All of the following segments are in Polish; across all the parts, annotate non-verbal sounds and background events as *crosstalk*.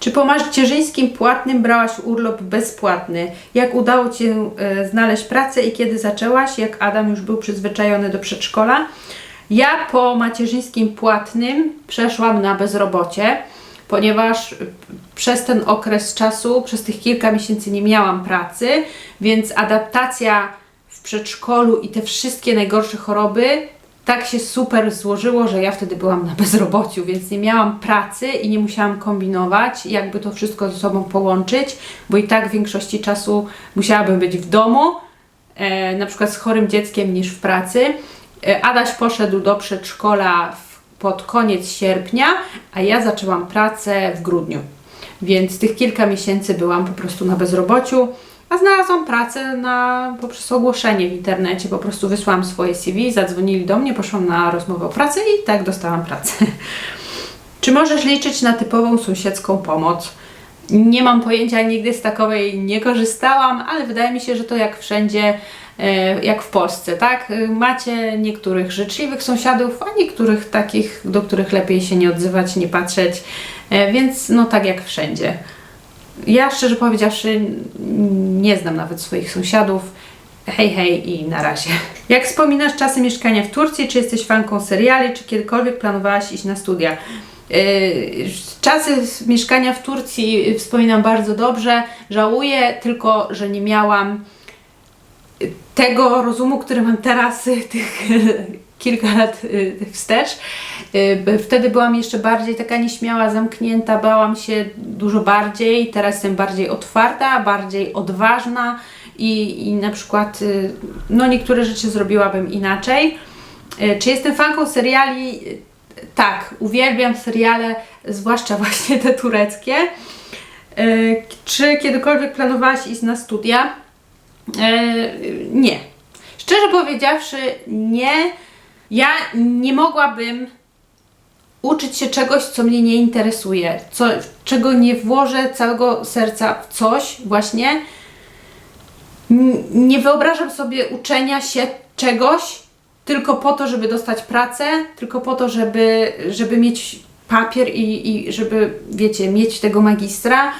Czy po macierzyńskim płatnym brałaś urlop bezpłatny? Jak udało Ci się e, znaleźć pracę i kiedy zaczęłaś? Jak Adam już był przyzwyczajony do przedszkola? Ja po macierzyńskim płatnym przeszłam na bezrobocie, ponieważ e, przez ten okres czasu, przez tych kilka miesięcy nie miałam pracy, więc adaptacja w przedszkolu i te wszystkie najgorsze choroby tak się super złożyło, że ja wtedy byłam na bezrobociu, więc nie miałam pracy i nie musiałam kombinować, jakby to wszystko ze sobą połączyć, bo i tak w większości czasu musiałabym być w domu, e, na przykład z chorym dzieckiem niż w pracy. E, Adaś poszedł do przedszkola w, pod koniec sierpnia, a ja zaczęłam pracę w grudniu. Więc tych kilka miesięcy byłam po prostu na bezrobociu, a znalazłam pracę na, poprzez ogłoszenie w internecie. Po prostu wysłałam swoje CV, zadzwonili do mnie, poszłam na rozmowę o pracę i tak dostałam pracę. *laughs* Czy możesz liczyć na typową sąsiedzką pomoc? Nie mam pojęcia, nigdy z takowej nie korzystałam, ale wydaje mi się, że to jak wszędzie, e, jak w Polsce, tak? E, Macie niektórych życzliwych sąsiadów, a niektórych takich, do których lepiej się nie odzywać, nie patrzeć, e, więc no tak jak wszędzie. Ja szczerze powiedziawszy nie znam nawet swoich sąsiadów. Hej, hej i na razie. Jak wspominasz czasy mieszkania w Turcji? Czy jesteś fanką seriali? Czy kiedykolwiek planowałaś iść na studia? Yy, Czasy mieszkania w Turcji wspominam bardzo dobrze. Żałuję tylko, że nie miałam tego rozumu, który mam teraz, *laughs* tych kilka lat y, wstecz. Y, Wtedy byłam jeszcze bardziej taka nieśmiała, zamknięta, bałam się dużo bardziej. Teraz jestem bardziej otwarta, bardziej odważna i, i na przykład y, no niektóre rzeczy zrobiłabym inaczej. Czy jestem fanką seriali? Tak, uwielbiam seriale, zwłaszcza *laughs* właśnie te tureckie. Czy kiedykolwiek planowałaś iść na studia? Nie. Szczerze powiedziawszy, nie. Ja nie mogłabym uczyć się czegoś, co mnie nie interesuje, co, czego nie włożę całego serca w coś, właśnie. Nie wyobrażam sobie uczenia się czegoś tylko po to, żeby dostać pracę, tylko po to, żeby, żeby mieć papier i, i żeby, wiecie, mieć tego magistra.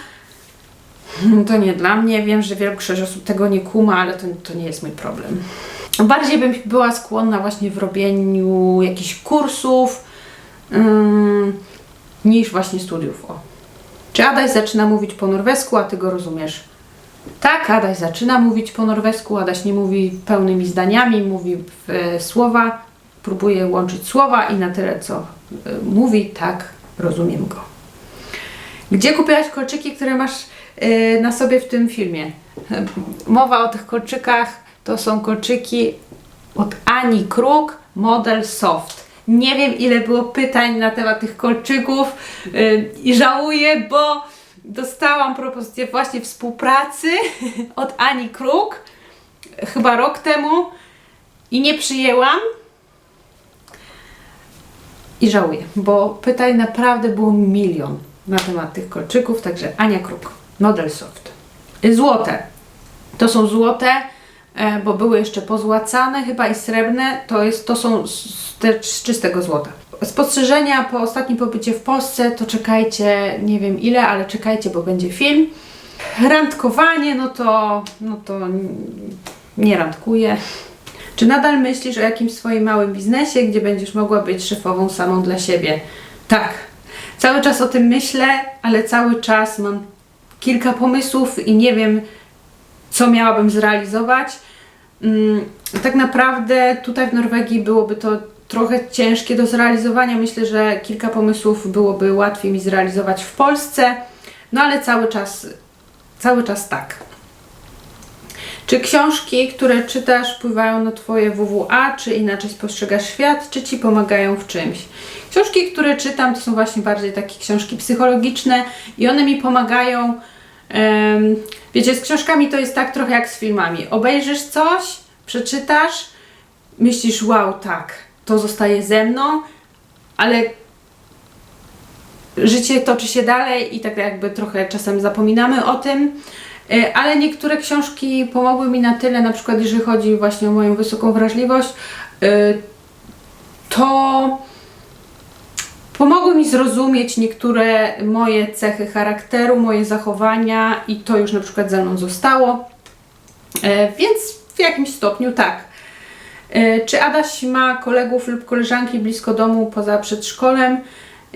To nie dla mnie. Wiem, że większość osób tego nie kuma, ale to, to nie jest mój problem. Bardziej bym była skłonna właśnie w robieniu jakichś kursów niż właśnie studiów. O. Czy Adaś zaczyna mówić po norwesku, a ty go rozumiesz? Tak, Adaś zaczyna mówić po norwesku, Adaś nie mówi pełnymi zdaniami, mówi e, słowa, próbuje łączyć słowa i na tyle, co e, mówi, tak, rozumiem go. Gdzie kupiłaś kolczyki, które masz y, na sobie w tym filmie? *laughs* Mowa o tych kolczykach to są kolczyki od Ani Kruk, model soft. Nie wiem, ile było pytań na temat tych kolczyków y, i żałuję, bo dostałam propozycję właśnie współpracy *laughs* od Ani Kruk chyba rok temu i nie przyjęłam. I żałuję, bo pytań naprawdę było milion na temat tych kolczyków, także Ania Kruk, model soft. Złote. To są złote, bo były jeszcze pozłacane chyba i srebrne. To, jest, to są z, te, z czystego złota. Spostrzeżenia po ostatnim pobycie w Polsce to czekajcie, nie wiem ile, ale czekajcie, bo będzie film. Randkowanie, no to, no to nie randkuję. Czy nadal myślisz o jakimś swoim małym biznesie, gdzie będziesz mogła być szefową samą dla siebie? Tak. Cały czas o tym myślę, ale cały czas mam kilka pomysłów i nie wiem, co miałabym zrealizować. Mm, Tak naprawdę tutaj w Norwegii byłoby to trochę ciężkie do zrealizowania. Myślę, że kilka pomysłów byłoby łatwiej mi zrealizować w Polsce, no ale cały czas, cały czas tak. Czy książki, które czytasz, wpływają na Twoje WWA, czy inaczej spostrzegasz świat, czy Ci pomagają w czymś? Książki, które czytam, to są właśnie bardziej takie książki psychologiczne i one mi pomagają. Wiecie, z książkami to jest tak trochę jak z filmami. Obejrzysz coś, przeczytasz, myślisz, wow, tak, to zostaje ze mną, ale życie toczy się dalej i tak jakby trochę czasem zapominamy o tym. E, Ale niektóre książki pomogły mi na tyle, na przykład jeżeli chodzi właśnie o moją wysoką wrażliwość, e, to pomogły mi zrozumieć niektóre moje cechy charakteru, moje zachowania i to już na przykład ze mną zostało. E, więc w jakimś stopniu tak. E, Czy Adaś ma kolegów lub koleżanki blisko domu poza przedszkolem?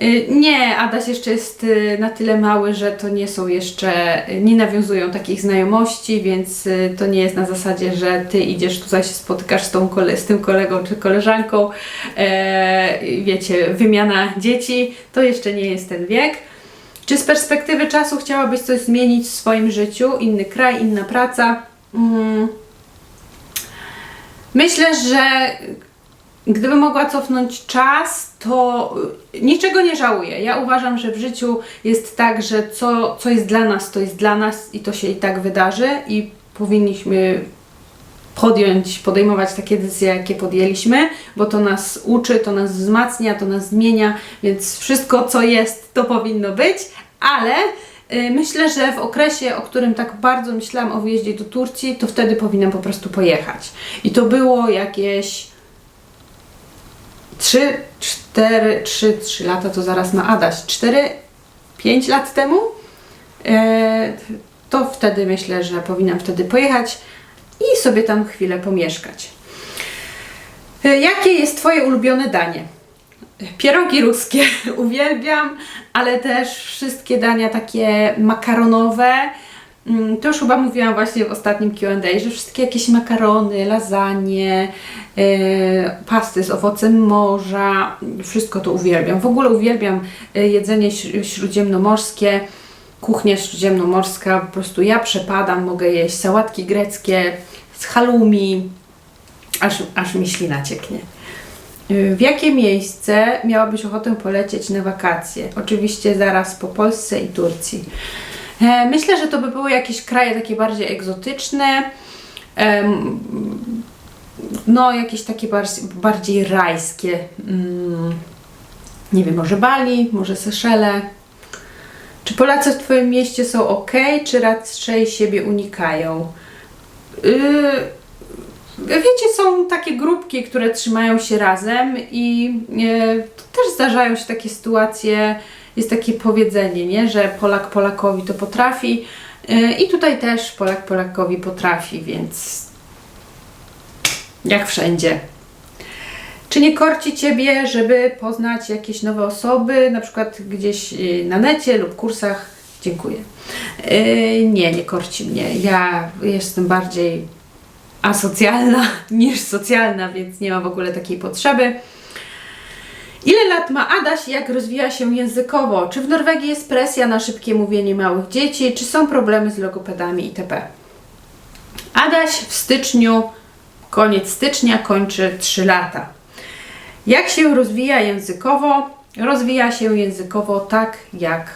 Y, Nie, Adaś jeszcze jest y, na tyle mały, że to nie są jeszcze, y, nie nawiązują takich znajomości, więc to nie jest na zasadzie, że ty idziesz tutaj się spotykasz z, tą kole, z tym kolegą czy koleżanką, e, wiecie, wymiana dzieci, to jeszcze nie jest ten wiek. Czy z perspektywy czasu chciałabyś coś zmienić w swoim życiu? Inny kraj, inna praca? Mm. Myślę, że Gdybym mogła cofnąć czas, to y, niczego nie żałuję. Ja uważam, że w życiu jest tak, że co, co jest dla nas, to jest dla nas i to się i tak wydarzy i powinniśmy podjąć, podejmować takie decyzje, jakie podjęliśmy, bo to nas uczy, to nas wzmacnia, to nas zmienia, więc wszystko, co jest, to powinno być, ale y, myślę, że w okresie, o którym tak bardzo myślałam o wyjeździe do Turcji, to wtedy powinnam po prostu pojechać. I to było jakieś 3, 4, 3, 3 lata to zaraz ma Adaś. 4, 5 lat temu. E, to wtedy myślę, że powinnam wtedy pojechać i sobie tam chwilę pomieszkać. E, jakie jest Twoje ulubione danie? Pierogi ruskie *laughs* uwielbiam, ale też wszystkie dania takie makaronowe. Mm, To już chyba mówiłam właśnie w ostatnim QA, że wszystkie jakieś makarony, lasagne, e, pasty z owocem morza, wszystko to uwielbiam. W ogóle uwielbiam e, jedzenie śr- śródziemnomorskie, kuchnia śródziemnomorska. Po prostu ja przepadam, mogę jeść sałatki greckie z halloumi, aż, aż mi ślina cieknie. Y, W jakie miejsce miałabyś ochotę polecieć na wakacje? Oczywiście zaraz po Polsce i Turcji. E, Myślę, że to by były jakieś kraje takie bardziej egzotyczne. No, jakieś takie bardziej, rajskie. Mm, Nie wiem, może Bali, może Seszele. Czy Polacy w Twoim mieście są ok, czy raczej siebie unikają? Yy, Wiecie, są takie grupki, które trzymają się razem i e, też zdarzają się takie sytuacje, jest takie powiedzenie, nie, że Polak Polakowi to potrafi e, i tutaj też Polak Polakowi potrafi, więc jak wszędzie. Czy nie korci Ciebie, żeby poznać jakieś nowe osoby, na przykład gdzieś e, na necie lub kursach? Dziękuję. E, Nie, nie korci mnie. Ja jestem bardziej asocjalna *laughs* niż socjalna, więc nie ma w ogóle takiej potrzeby. Ile lat ma Adaś i jak rozwija się językowo? Czy w Norwegii jest presja na szybkie mówienie małych dzieci? Czy są problemy z logopedami itp.? Adaś w styczniu, koniec stycznia, kończy 3 lata. Jak się rozwija językowo? Rozwija się językowo tak, jak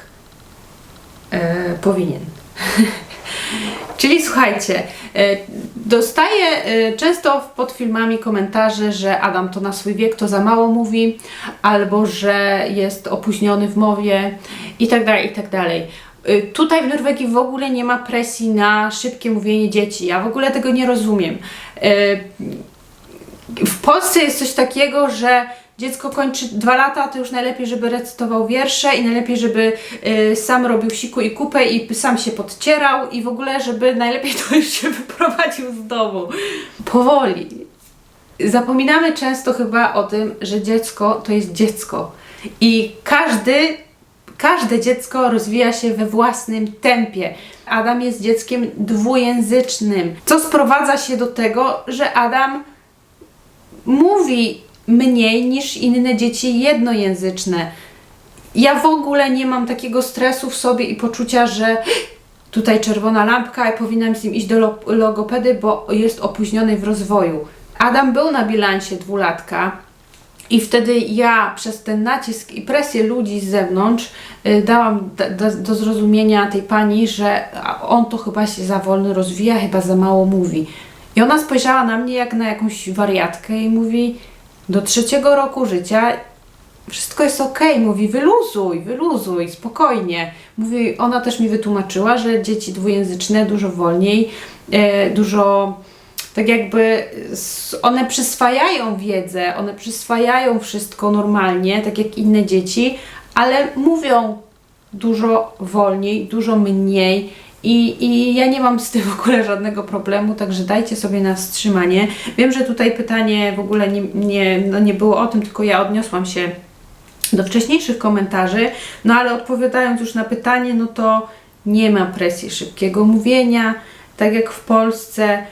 e, powinien. *laughs* Czyli słuchajcie, e, dostaję e, często pod filmami komentarze, że Adam to na swój wiek to za mało mówi, albo że jest opóźniony w mowie i tak dalej, i tak. E, Tutaj w Norwegii w ogóle nie ma presji na szybkie mówienie dzieci. Ja w ogóle tego nie rozumiem. W Polsce jest coś takiego, że dziecko kończy dwa lata, to już najlepiej, żeby recytował wiersze i najlepiej, żeby y, sam robił siku i kupę i sam się podcierał i w ogóle, żeby najlepiej to już się *laughs* wyprowadził z domu. Powoli. Zapominamy często chyba o tym, że dziecko to jest dziecko i każdy Każde dziecko rozwija się we własnym tempie. Adam jest dzieckiem dwujęzycznym, co sprowadza się do tego, że Adam mówi mniej niż inne dzieci jednojęzyczne. Ja w ogóle nie mam takiego stresu w sobie i poczucia, że tutaj czerwona lampka i powinnam z nim iść do lo- logopedy, bo jest opóźniony w rozwoju. Adam był na bilansie dwulatka i wtedy ja przez ten nacisk i presję ludzi z zewnątrz y, dałam da, da, do zrozumienia tej pani, że on to chyba się za wolno rozwija, chyba za mało mówi. I ona spojrzała na mnie jak na jakąś wariatkę i mówi: Do trzeciego roku życia wszystko jest okej, mówi wyluzuj, wyluzuj, spokojnie. Mówi, ona też mi wytłumaczyła, że dzieci dwujęzyczne dużo wolniej, e, dużo tak jakby one przyswajają wiedzę, one przyswajają wszystko normalnie, tak jak inne dzieci, ale mówią dużo wolniej, dużo mniej. I, I ja nie mam z tym w ogóle żadnego problemu, także dajcie sobie na wstrzymanie. Wiem, że tutaj pytanie w ogóle nie, nie, no nie było o tym, tylko ja odniosłam się do wcześniejszych komentarzy, no ale odpowiadając już na pytanie, no to nie ma presji szybkiego mówienia, tak jak w Polsce.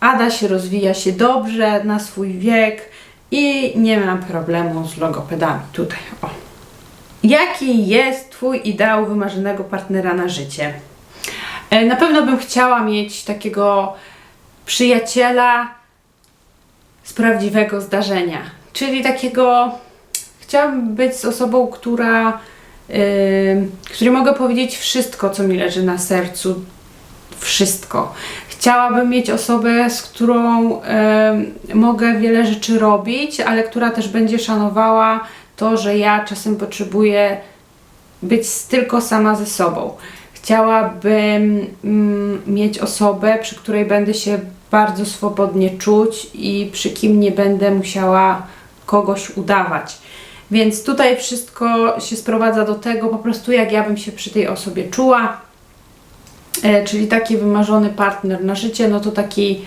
Ada się rozwija się dobrze na swój wiek i nie ma problemu z logopedami. Tutaj, o. Jaki jest Twój ideał wymarzonego partnera na życie? E, Na pewno bym chciała mieć takiego przyjaciela z prawdziwego zdarzenia, czyli takiego chciałabym być z osobą, która, yy, której mogę powiedzieć wszystko, co mi leży na sercu, wszystko. Chciałabym mieć osobę, z którą mogę wiele rzeczy robić, ale która też będzie szanowała to, że ja czasem potrzebuję być tylko sama ze sobą. Chciałabym mm, mieć osobę, przy której będę się bardzo swobodnie czuć i przy kim nie będę musiała kogoś udawać. Więc tutaj wszystko się sprowadza do tego, po prostu jak ja bym się przy tej osobie czuła. E, czyli taki wymarzony partner na życie, no to taki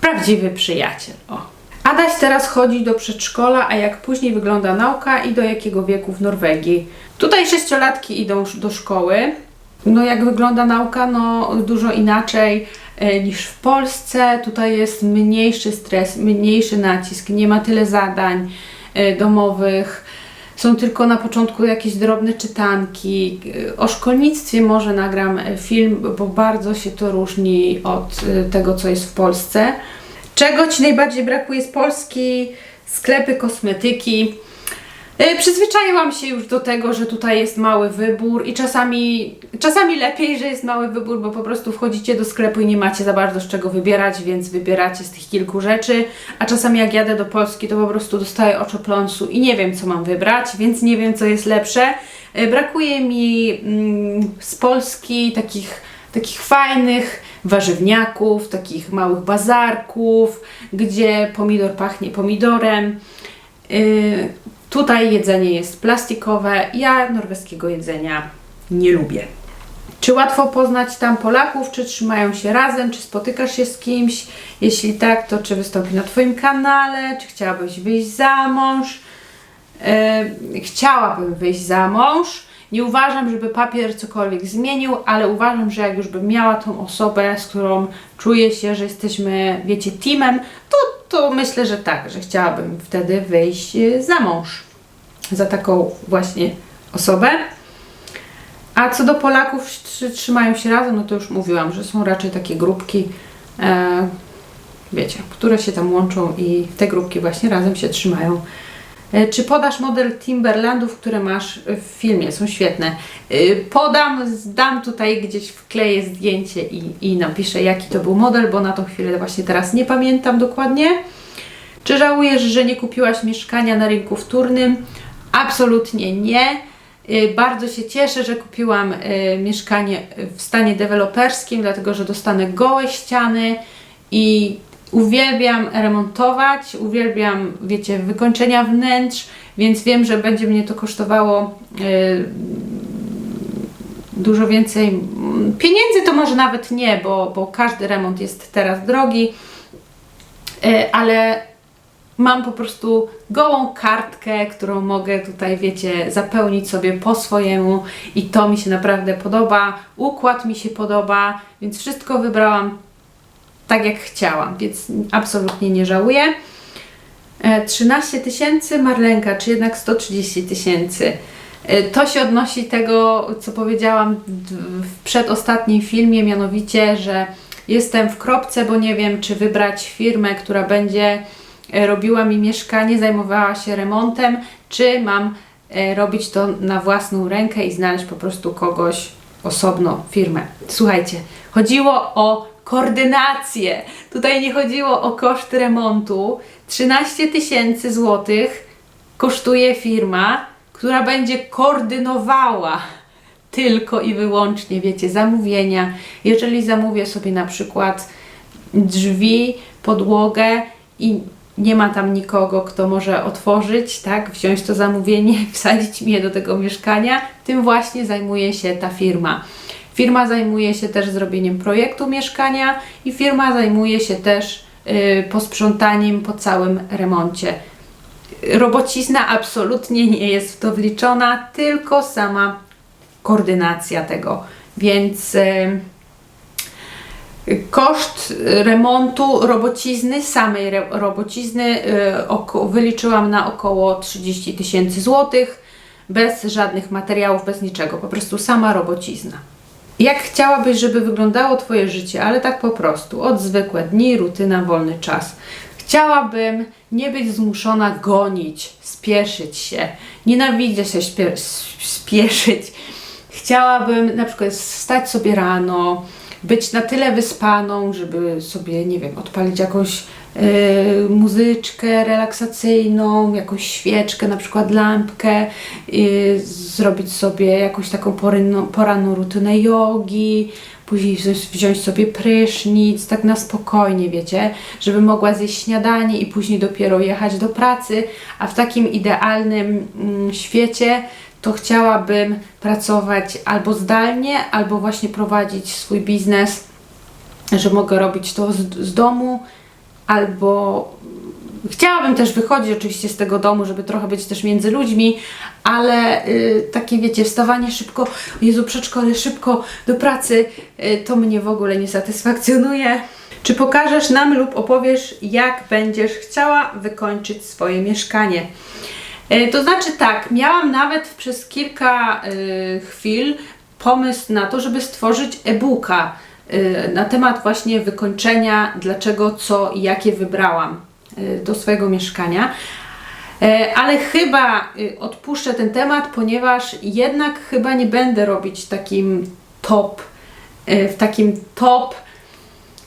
prawdziwy przyjaciel. O. Adaś teraz chodzi do przedszkola, a jak później wygląda nauka i do jakiego wieku w Norwegii? Tutaj sześciolatki idą do szkoły. No jak wygląda nauka? No dużo inaczej e, niż w Polsce. Tutaj jest mniejszy stres, mniejszy nacisk, nie ma tyle zadań e, domowych. Są tylko na początku jakieś drobne czytanki. E, O szkolnictwie może nagram film, bo bardzo się to różni od tego, co jest w Polsce. Czego Ci najbardziej brakuje z Polski? Sklepy, kosmetyki. E, Przyzwyczaiłam się już do tego, że tutaj jest mały wybór i czasami, czasami lepiej, że jest mały wybór, bo po prostu wchodzicie do sklepu i nie macie za bardzo z czego wybierać, więc wybieracie z tych kilku rzeczy, a czasami jak jadę do Polski, to po prostu dostaję oczopląsu i nie wiem, co mam wybrać, więc nie wiem, co jest lepsze. E, Brakuje mi mm, z Polski takich, takich fajnych warzywniaków, takich małych bazarków, gdzie pomidor pachnie pomidorem. Yy, tutaj jedzenie jest plastikowe. Ja norweskiego jedzenia nie lubię. Czy łatwo poznać tam Polaków? Czy trzymają się razem? Czy spotykasz się z kimś? Jeśli tak, to czy wystąpi na Twoim kanale? Czy chciałabyś wyjść za mąż? Yy, chciałabym wyjść za mąż. Nie uważam, żeby papier cokolwiek zmienił, ale uważam, że jak już bym miała tą osobę, z którą czuję się, że jesteśmy, wiecie, teamem, to, to myślę, że tak, że chciałabym wtedy wyjść e, za mąż. Za taką właśnie osobę. A co do Polaków, czy trzymają się razem, no to już mówiłam, że są raczej takie grupki, e, wiecie, które się tam łączą i te grupki właśnie razem się trzymają. E, Czy podasz model Timberlandów, które masz w filmie? Są świetne. E, Podam, dam tutaj gdzieś wkleję zdjęcie i, i napiszę jaki to był model, bo na tą chwilę właśnie teraz nie pamiętam dokładnie. Czy żałujesz, że nie kupiłaś mieszkania na rynku wtórnym? Absolutnie nie. Y, Bardzo się cieszę, że kupiłam mieszkanie w stanie deweloperskim, dlatego że dostanę gołe ściany i uwielbiam remontować, uwielbiam, wiecie, wykończenia wnętrz, więc wiem, że będzie mnie to kosztowało y, dużo więcej pieniędzy, to może nawet nie, bo, bo każdy remont jest teraz drogi, Y, ale mam po prostu gołą kartkę, którą mogę tutaj, wiecie, zapełnić sobie po swojemu i to mi się naprawdę podoba. Układ mi się podoba, więc wszystko wybrałam tak, jak chciałam, więc absolutnie nie żałuję. E, 13 tysięcy, Marlenka, czy jednak 130 tysięcy? E, To się odnosi tego, co powiedziałam w przedostatnim filmie, mianowicie, że jestem w kropce, bo nie wiem, czy wybrać firmę, która będzie e, robiła mi mieszkanie, zajmowała się remontem, czy mam e, robić to na własną rękę i znaleźć po prostu kogoś osobno, firmę. Słuchajcie, chodziło o koordynację. Tutaj nie chodziło o koszt remontu. 13 tysięcy złotych kosztuje firma, która będzie koordynowała tylko i wyłącznie, wiecie, zamówienia. Jeżeli zamówię sobie na przykład drzwi, podłogę i nie ma tam nikogo, kto może otworzyć, tak, wziąć to zamówienie, wsadzić mnie do tego mieszkania, tym właśnie zajmuje się ta firma. Firma zajmuje się też zrobieniem projektu mieszkania i firma zajmuje się też y, posprzątaniem po całym remoncie. Robocizna absolutnie nie jest w to wliczona, tylko sama koordynacja tego. Więc y, koszt remontu robocizny, samej re, robocizny y, wyliczyłam na około 30 tysięcy złotych, bez żadnych materiałów, bez niczego, po prostu sama robocizna. Jak chciałabyś, żeby wyglądało Twoje życie, ale tak po prostu, od zwykłe dni, rutyna, wolny czas. Chciałabym nie być zmuszona gonić, spieszyć się. Nienawidzę się śpie- spieszyć. Chciałabym na przykład wstać sobie rano, być na tyle wyspaną, żeby sobie, nie wiem, odpalić jakąś muzyczkę relaksacyjną, jakąś świeczkę, na przykład lampkę, y, zrobić sobie jakąś taką poranną, poranną rutynę jogi, później wziąć, wziąć sobie prysznic, tak na spokojnie, wiecie, żeby mogła zjeść śniadanie i później dopiero jechać do pracy, a w takim idealnym mm, świecie to chciałabym pracować albo zdalnie, albo właśnie prowadzić swój biznes, że mogę robić to z, z domu, albo chciałabym też wychodzić oczywiście z tego domu, żeby trochę być też między ludźmi, ale y, takie wiecie, wstawanie szybko, Jezu, przedszkole, szybko do pracy, y, to mnie w ogóle nie satysfakcjonuje. Czy pokażesz nam lub opowiesz, jak będziesz chciała wykończyć swoje mieszkanie? E, To znaczy tak, miałam nawet przez kilka y, chwil pomysł na to, żeby stworzyć e-booka y, na temat właśnie wykończenia, dlaczego, co i jakie wybrałam y, do swojego mieszkania. E, Ale chyba y, odpuszczę ten temat, ponieważ jednak chyba nie będę robić takim top, y, w takim top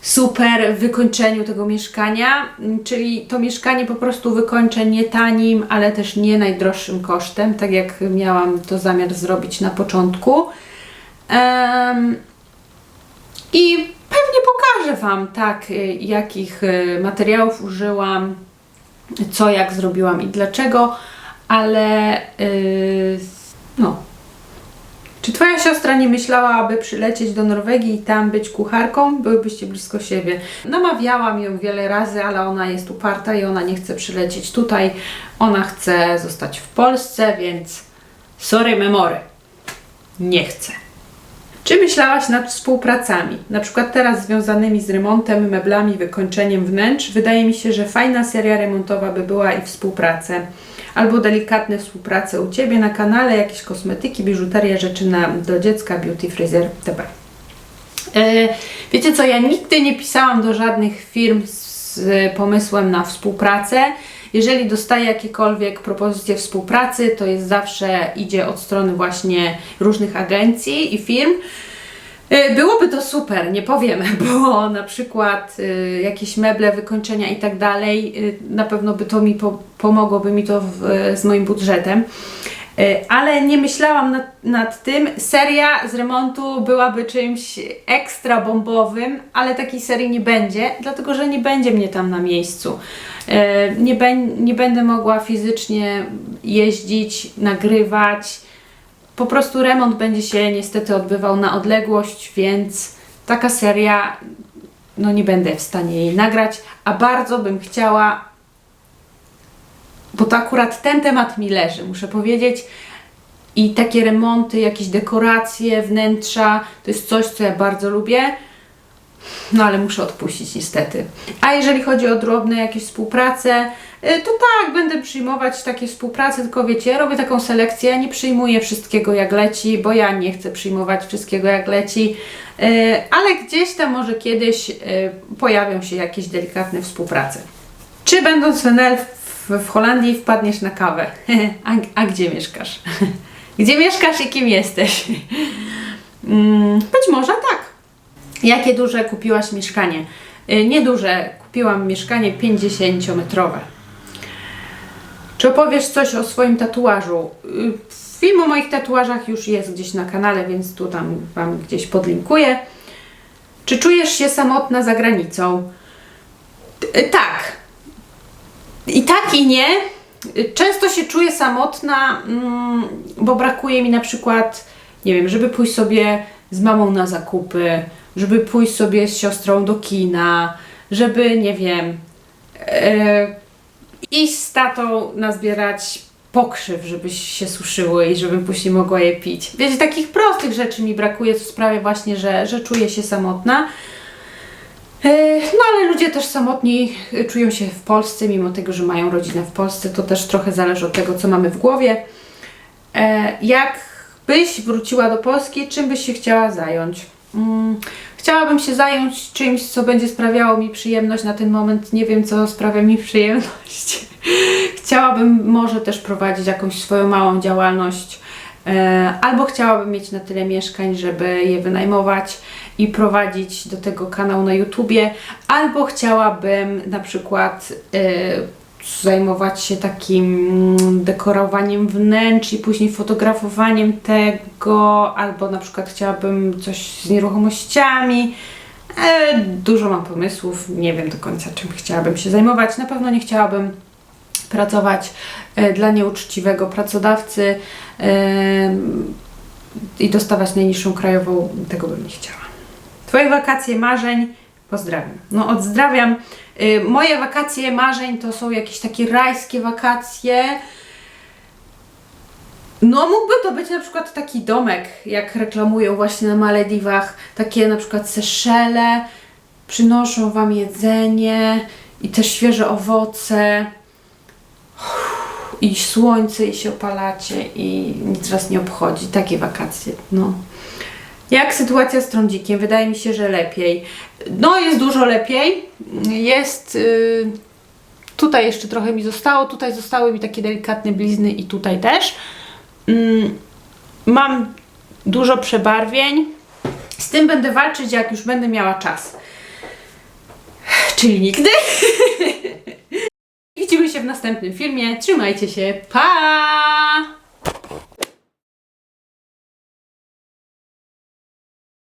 super wykończeniu tego mieszkania, m, czyli to mieszkanie po prostu wykończę nie tanim, ale też nie najdroższym kosztem, tak jak miałam to zamiar zrobić na początku. Em, I pewnie pokażę Wam, tak, y, jakich y, materiałów użyłam, co jak zrobiłam i dlaczego, ale y, no, czy twoja siostra nie myślała, aby przylecieć do Norwegii i tam być kucharką? Byłybyście blisko siebie. Namawiałam ją wiele razy, ale ona jest uparta i ona nie chce przylecieć tutaj. Ona chce zostać w Polsce, więc sorry memory. Nie chce. Czy myślałaś nad współpracami, na przykład teraz związanymi z remontem, meblami, wykończeniem wnętrz? Wydaje mi się, że fajna seria remontowa by była i współpracę. Albo delikatne współprace u Ciebie na kanale, jakieś kosmetyki, biżuteria, rzeczy na, do dziecka, beauty, fryzjer, itp. E, Wiecie co, ja nigdy nie pisałam do żadnych firm z pomysłem na współpracę. Jeżeli dostaję jakiekolwiek propozycje współpracy, to jest zawsze idzie od strony właśnie różnych agencji i firm. Y, Byłoby to super, nie powiem, *laughs* bo na przykład y, jakieś meble, wykończenia i tak dalej, y, na pewno by to mi po, pomogłoby mi to w, z moim budżetem. Y, Ale nie myślałam nad, nad tym. Seria z remontu byłaby czymś ekstra bombowym, ale takiej serii nie będzie, dlatego że nie będzie mnie tam na miejscu. Y, Nie, bę- nie będę mogła fizycznie jeździć, nagrywać po prostu remont będzie się niestety odbywał na odległość, więc taka seria, no nie będę w stanie jej nagrać, a bardzo bym chciała, bo to akurat ten temat mi leży, muszę powiedzieć, i takie remonty, jakieś dekoracje, wnętrza, to jest coś, co ja bardzo lubię. No ale muszę odpuścić niestety. A jeżeli chodzi o drobne jakieś współprace, y, to tak, będę przyjmować takie współprace, tylko wiecie, robię taką selekcję, ja nie przyjmuję wszystkiego jak leci, bo ja nie chcę przyjmować wszystkiego jak leci, y, ale gdzieś tam może kiedyś y, pojawią się jakieś delikatne współprace. Czy będąc w w, w Holandii wpadniesz na kawę? *laughs* a, a gdzie mieszkasz? *laughs* gdzie mieszkasz i kim jesteś? *laughs* Mm, Być może tak. Jakie duże kupiłaś mieszkanie? Y, Nieduże. Kupiłam mieszkanie 50-metrowe. Czy opowiesz coś o swoim tatuażu? Y, Film o moich tatuażach już jest gdzieś na kanale, więc tu tam Wam gdzieś podlinkuję. Czy czujesz się samotna za granicą? Y, Tak. I tak i nie. Często się czuję samotna, mm, bo brakuje mi na przykład, nie wiem, żeby pójść sobie z mamą na zakupy, żeby pójść sobie z siostrą do kina, żeby, nie wiem, e, iść z tatą nazbierać pokrzyw, żeby się suszyły i żebym później mogła je pić. Wiecie, takich prostych rzeczy mi brakuje, co sprawia właśnie, że, że czuję się samotna. E, No ale ludzie też samotni e, czują się w Polsce, mimo tego, że mają rodzinę w Polsce, to też trochę zależy od tego, co mamy w głowie. E, Jak byś wróciła do Polski, czym byś się chciała zająć? Mm, Chciałabym się zająć czymś, co będzie sprawiało mi przyjemność. Na ten moment nie wiem, co sprawia mi przyjemność. *laughs* Chciałabym może też prowadzić jakąś swoją małą działalność, albo chciałabym mieć na tyle mieszkań, żeby je wynajmować i prowadzić do tego kanał na YouTubie, albo chciałabym na przykład e, zajmować się takim dekorowaniem wnętrz i później fotografowaniem tego, albo na przykład chciałabym coś z nieruchomościami. E, dużo mam pomysłów, nie wiem do końca czym chciałabym się zajmować. Na pewno nie chciałabym pracować e, dla nieuczciwego pracodawcy e, i dostawać najniższą krajową, tego bym nie chciała. Twoje wakacje marzeń, pozdrawiam. No odzdrawiam. Y, moje wakacje marzeń to są jakieś takie rajskie wakacje. No mógłby to być na przykład taki domek, jak reklamują właśnie na Malediwach, takie na przykład Seszele, przynoszą Wam jedzenie i te świeże owoce i słońce i się opalacie i nic Was nie obchodzi. Takie wakacje, no. Jak sytuacja z trądzikiem? Wydaje mi się, że lepiej. No, jest dużo lepiej. Jest. y, tutaj jeszcze trochę mi zostało. Tutaj zostały mi takie delikatne blizny i tutaj też. Mm, mam dużo przebarwień. Z tym będę walczyć, jak już będę miała czas. Czyli nigdy. *laughs* Widzimy się w następnym filmie. Trzymajcie się. Pa!